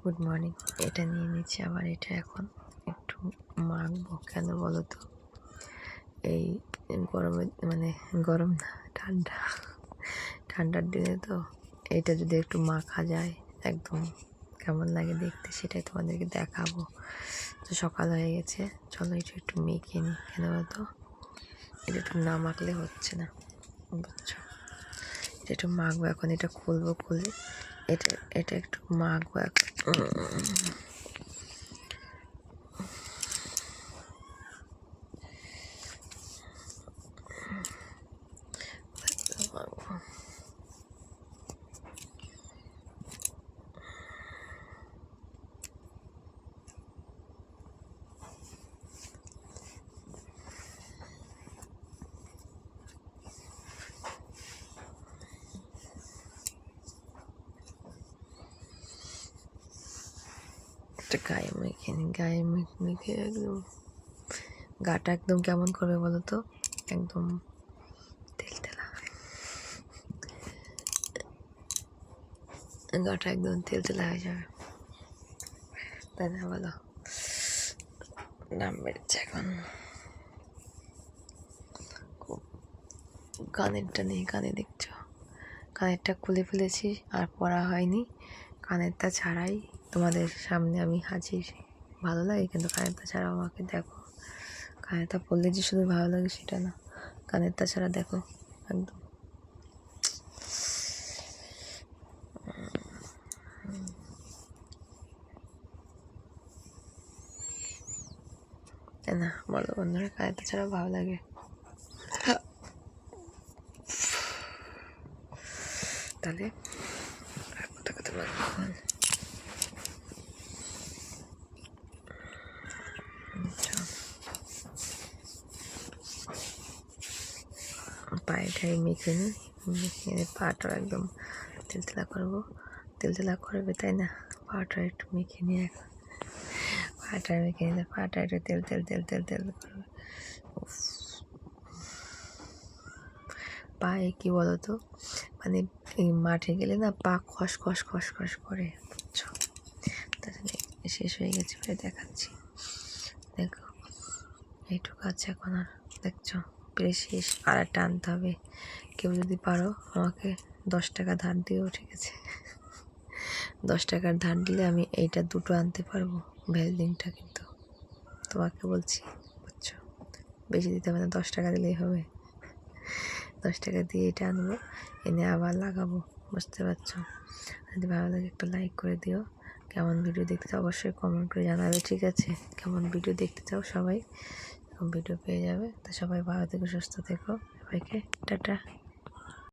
Good morning এটা নিয়ে নিচ্ছি আবার এটা এখন। একটু মাখবো কেন বলো তো এই গরমে মানে গরম না, ঠান্ডা। ঠান্ডার দিনে তো এটা যদি একটু মাখা যায়, একদম কেমন লাগে দেখতে সেটাই তোমাদেরকে দেখাবো। তো সকাল হয়ে গেছে, চলো এটা একটু মেখে নিই, কেন বলতো? এটা একটু না মাখলে হচ্ছে না, বুঝছ? এটা একটু মাখবো, এখন এটা খুলবো খুলে। এটা এটা একটু মাখবো এখন মাখবো একটা গায়ে মেখে নিই গায়ে মেখে মেখে একদম গাটা একদম কেমন করবে বলো তো একদম তেল তেলা। গাটা একদম তেল তেলা হয়ে যাবে। তাই না বলো দাম বেড়েছে এখন। কানেরটা নেই কানে দেখছ? কানেরটা খুলে ফেলেছি, আর পরা হয়নি। কানেরটা ছাড়াই তোমাদের সামনে আমি হাজির। ভালো লাগে কিন্তু কানেরটা ছাড়া, আমাকে দেখো। কানেরটা পরলে যে শুধু ভালো লাগে সেটা না। কানেরটা ছাড়া দেখো, একদম। না, বলো বন্ধুরা, কানেরটা ছাড়া ভালো লাগে। তাহলে কোথা পায়ে ঠায়ে মেখে নিই মেখে পাটা একদম তেলতেলা করব। তেলতেলা করবে, তাই না? পাটা একটু মেখে নিয়ে এখন পাটা মেখে নিলে পাটা একটু তেল তেল তেল তেল তেল করবে। পায়ে কি বলো তো মানে এই মাঠে গেলে না পা খস খস খস খস করে। বুঝছ? তাহলে শেষ হয়ে গেছে প্রায় দেখাচ্ছি। দেখো, এইটুকু আছে এখন আর, দেখছ? প্রায় শেষ। আর একটা আনতে হবে। কেউ যদি পারো আমাকে দশ টাকা ধার দিয়েও ঠিক আছে? দশ টাকার ধার দিলে আমি এইটা দুটো আনতে পারব, ভ্যালডিংটা কিন্তু। তোমাকে বলছি, বুঝছ? বেশি দিতে হবে না, দশ টাকা দিলেই হবে। দশ টাকা দিয়ে এটা আনব, এনে আবার লাগাবো, বুঝতে পারছ? যদি ভালো লাগে একটু লাইক করে দিও। কেমন ভিডিও দেখতে চাও অবশ্যই কমেন্ট করে জানাবে, ঠিক আছে? কেমন ভিডিও দেখতে চাও সবাই ভিডিও পেয়ে যাবে। তো সবাই ভালো থেকো, সুস্থ থেকো। সবাইকে টাটা।